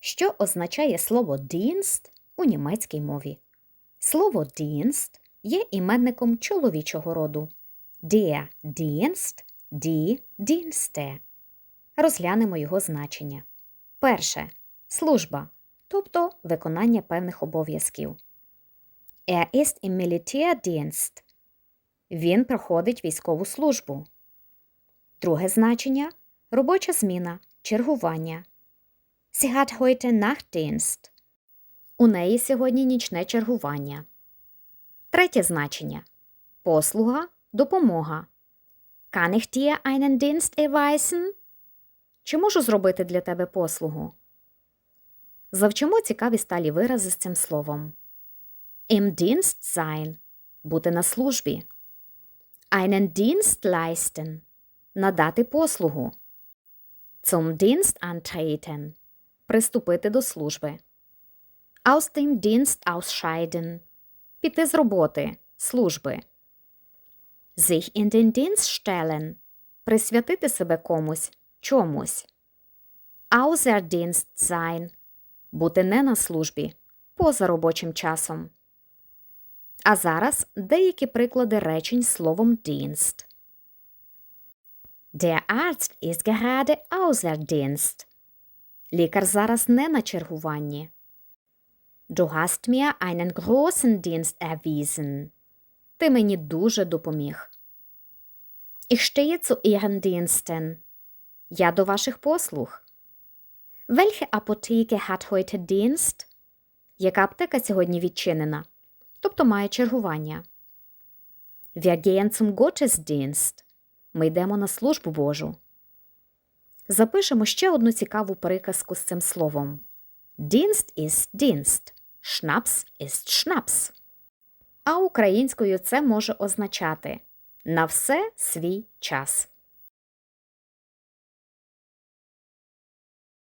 Що означає слово «dienst» у німецькій мові? Слово «dienst» є іменником чоловічого роду. Der Dienst, die Dienste. Розглянемо його значення. Перше служба, тобто виконання певних обов'язків. Er ist im Militärdienst. Він проходить військову службу. Друге значення робоча зміна, чергування. Sie hat heute Nachtdienst. У неї сьогодні нічне чергування. Третє значення послуга, допомога. Kann ich dir einen Dienst erweisen? Чи можу зробити для тебе послугу? Завчимо цікаві сталі вирази з цим словом. Im Dienst sein – бути на службі. Einen Dienst leisten – надати послугу. Zum Dienst antreten – приступити до служби. Aus dem Dienst ausscheiden – піти з роботи, служби. Sich in den Dienst stellen – присвятити себе комусь, чомусь. Außer Dienst sein – бути не на службі, поза робочим часом. А зараз деякі приклади речень словом Dienst. Der Arzt ist gerade außer Dienst. Лікар зараз не на чергуванні. Du hast mir einen großen Dienst erwiesen. Ти мені дуже допоміг. Ich stehe zu Ihren Diensten. Я до ваших послуг. Welche Apotheke hat heute Dienst? Яка аптека сьогодні відчинена? Тобто має чергування. Wir gehen zum Gottesdienst. Ми йдемо на службу Божу. Запишемо ще одну цікаву приказку з цим словом. Дінст іс дінст, шнапс іс шнапс. А українською це може означати на все свій час.